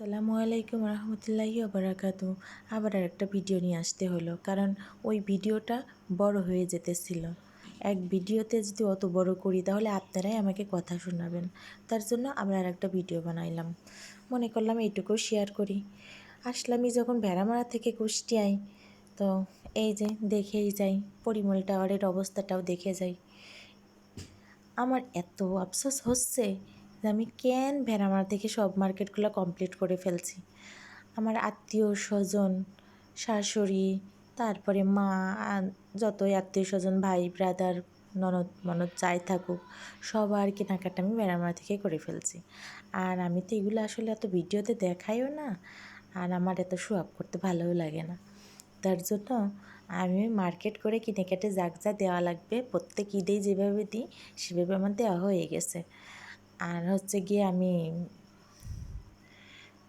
আসসালামু আলাইকুম রহমতুল্লাহি বারাকাতু। আবার একটা ভিডিও নিয়ে আসতে হলো, কারণ ওই ভিডিওটা বড় হয়ে যেতেছিল। এক ভিডিওতে যদি অত বড় করি, তাহলে আপনারাই আমাকে কথা শোনাবেন। তার জন্য আবার আর একটা ভিডিও বানাইলাম। মনে করলাম এইটুকু শেয়ার করি। আসলামই যখন ভেড়ামারা থেকে কুষ্টিয়ায় তো এই যে দেখেই যাই, পরিমল টাওয়ারের অবস্থাটাও দেখে যাই। আমার এত আফসোস হচ্ছে আমি কেন ভেড়ামারা থেকে সব মার্কেটগুলো কমপ্লিট করে ফেলছি? আমার আত্মীয় স্বজন, শাশুড়ি, তারপরে মা যতই আত্মীয় স্বজন, ভাই ব্রাদার ননদ, মনদ যাই থাকুক, সবার কেনাকাটা আমি ভেড়ামারা থেকে করে ফেলছি। আর আমি তো এগুলো আসলে এত ভিডিওতে দেখাইও না, আর আমার এত আপ করতে ভালোও লাগে না। তার জন্য আমি মার্কেট করে কিনে কেটে যাক যা দেওয়া লাগবে, প্রত্যেক ঈদেই যেভাবে দিই, সেভাবে আমার দেওয়া হয়ে গেছে। আর হচ্ছে গিয়ে আমি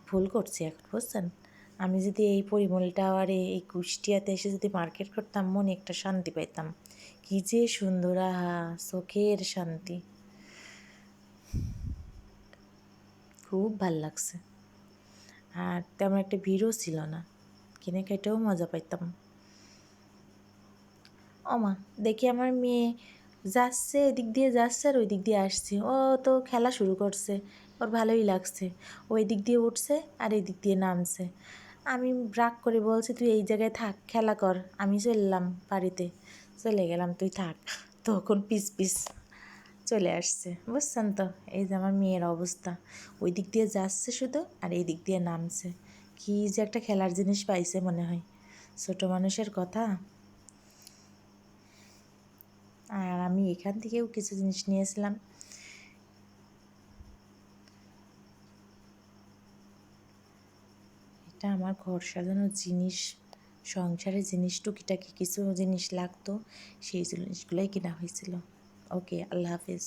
ভুল করছি এখন, বুঝছেন? আমি যদি এই পরিমল টাওয়ারে এই কুষ্টিয়াতে এসে যদি মার্কেট করতাম, মনে একটা শান্তি পাইতাম। কি যে সুন্দর, আহা, চোখের শান্তি। খুব ভালো লাগছে। আর তেমন একটা ভিড়ও ছিল না। কিনে কেটেও মজা পাইতাম। ওমা, দেখি আমার মেয়ে যাচ্ছে, এদিক দিয়ে যাচ্ছে আর ওই দিক দিয়ে আসছে। ও তো খেলা শুরু করছে, ওর ভালোই লাগছে। ওই দিক দিয়ে উঠছে আর এই দিক দিয়ে নামছে। আমি রাগ করে বলছি, তুই এই জায়গায় থাক, খেলা কর। আমি চললাম বাড়িতে। চলে গেলাম, তুই থাক। তখন পিস পিস চলে আসছে। বুঝছেন তো? এই যে আমার মেয়ের অবস্থা। ওই দিক দিয়ে যাচ্ছে শুধু আর এই দিক দিয়ে নামছে। কী যে একটা খেলার জিনিস পাইছে মনে হয়। ছোটো মানুষের কথা আর আমি এখান থেকেও কিছু জিনিস নিয়েছিলাম। এটা আমার ঘর সাজানোর জিনিস, সংসারের জিনিস, টুকিটাকি কিছু জিনিস লাগতো, সেই জিনিসগুলোই কেনা হয়েছিল। ওকে, আল্লাহ হাফিজ।